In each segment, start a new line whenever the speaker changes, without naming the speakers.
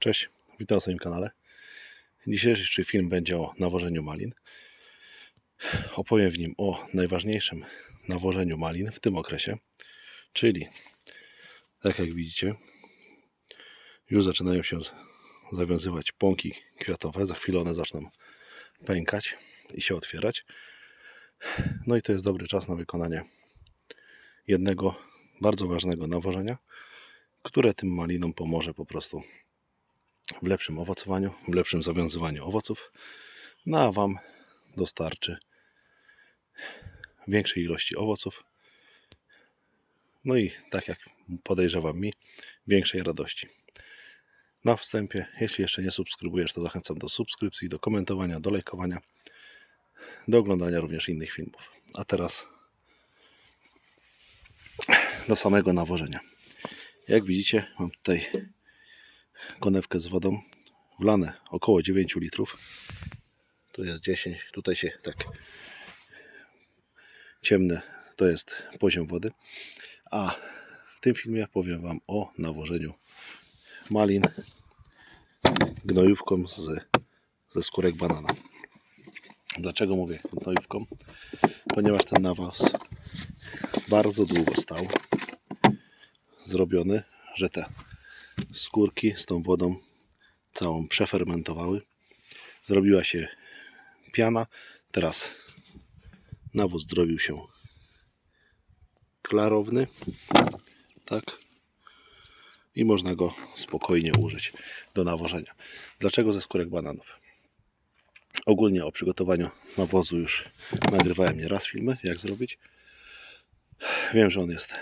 Cześć, witam na swoim kanale. Dzisiejszy film będzie o nawożeniu malin. Opowiem w nim o najważniejszym nawożeniu malin w tym okresie, czyli tak jak widzicie, już zaczynają się zawiązywać pąki kwiatowe. Za chwilę one zaczną pękać i się otwierać. No i to jest dobry czas na wykonanie jednego bardzo ważnego nawożenia, które tym malinom pomoże po prostu w lepszym owocowaniu, w lepszym zawiązywaniu owoców, no a Wam dostarczy większej ilości owoców, no i tak jak podejrzewam mi, większej radości. Na wstępie, jeśli jeszcze nie subskrybujesz, to zachęcam do subskrypcji, do komentowania, do lajkowania, do oglądania również innych filmów. A teraz do samego nawożenia. Jak widzicie, mam tutaj konewkę z wodą, wlane około 9 litrów. Tu jest 10, tutaj się tak ciemne, to jest poziom wody. A w tym filmie powiem Wam o nawożeniu malin gnojówką z, ze skórek banana. Dlaczego mówię gnojówką? Ponieważ ten nawoz bardzo długo stał zrobiony, że te skórki z tą wodą całą przefermentowały. Zrobiła się piana. Teraz nawóz zrobił się klarowny. Tak. I można go spokojnie użyć do nawożenia. Dlaczego ze skórek bananów? Ogólnie o przygotowaniu nawozu już nagrywałem nieraz filmy, jak zrobić. Wiem, że on jest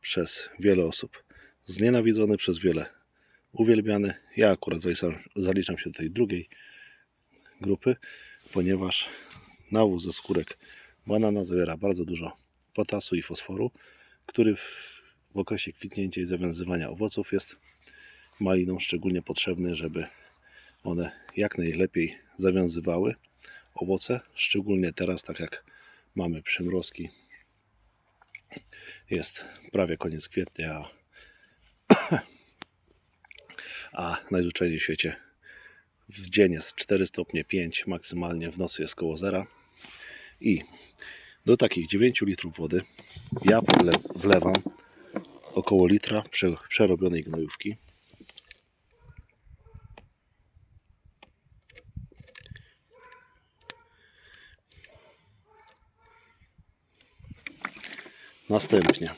przez wiele osób znienawidzony, przez wiele uwielbiany. Ja akurat zaliczam, się do tej drugiej grupy, ponieważ nawóz ze skórek banana zawiera bardzo dużo potasu i fosforu, który w, w okresie kwitnięcia i zawiązywania owoców jest malinom szczególnie potrzebny, żeby one jak najlepiej zawiązywały owoce, szczególnie teraz, tak jak mamy przymrozki. Jest prawie koniec kwietnia, a najzwyczajniej w świecie w dzień jest 4 stopnie 5, maksymalnie w nocy jest koło zera. I do takich 9 litrów wody ja wlewam około litra prze- przerobionej gnojówki. Następnie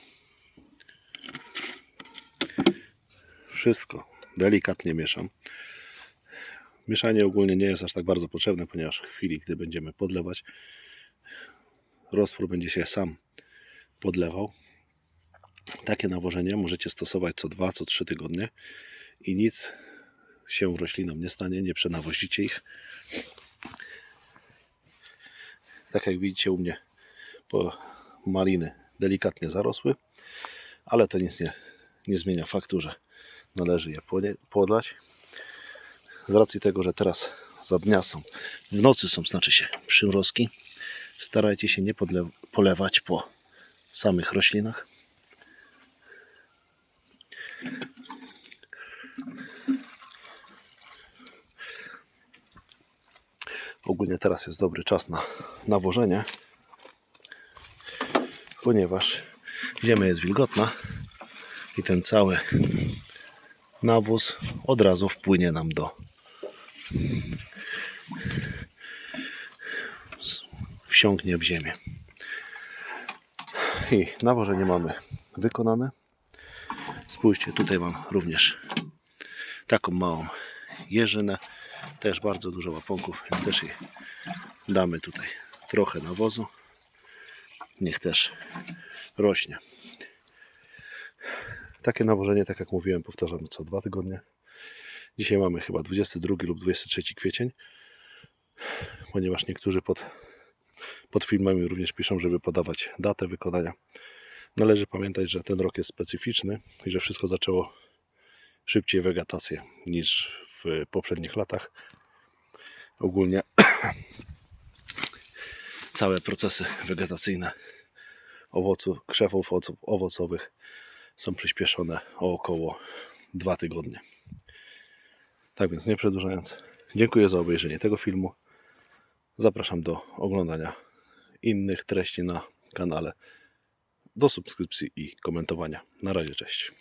wszystko delikatnie mieszam. Mieszanie ogólnie nie jest aż tak bardzo potrzebne, ponieważ w chwili, gdy będziemy podlewać, roztwór będzie się sam podlewał. Takie nawożenie możecie stosować co 2, co 3 tygodnie i nic się roślinom nie stanie, nie przenawozicie ich. Tak jak widzicie u mnie, po maliny delikatnie zarosły, ale to nic nie, nie zmienia faktu, że należy je podlać. Z racji tego, że teraz za dnia są, w nocy są, znaczy się, przymrozki, starajcie się nie polewać po samych roślinach. Ogólnie teraz jest dobry czas na nawożenie, ponieważ ziemia jest wilgotna i ten cały nawóz od razu wpłynie nam do wsiąknie w ziemię. I nawożenie mamy wykonane. Spójrzcie, tutaj mam również taką małą jeżynę. Też bardzo dużo łaponków, więc też jej damy tutaj trochę nawozu. Niech też rośnie. Takie nawożenie, tak jak mówiłem, powtarzamy co dwa tygodnie. Dzisiaj mamy chyba 22 lub 23 kwiecień, ponieważ niektórzy pod, pod filmami również piszą, żeby podawać datę wykonania. Należy pamiętać, że ten rok jest specyficzny i że wszystko zaczęło szybciej wegetację niż w poprzednich latach. Ogólnie całe procesy wegetacyjne owoców, krzewów owoc- owocowych są przyspieszone o około 2 tygodnie. Tak więc nie przedłużając, dziękuję za obejrzenie tego filmu. Zapraszam do oglądania innych treści na kanale, do subskrypcji i komentowania. Na razie, cześć.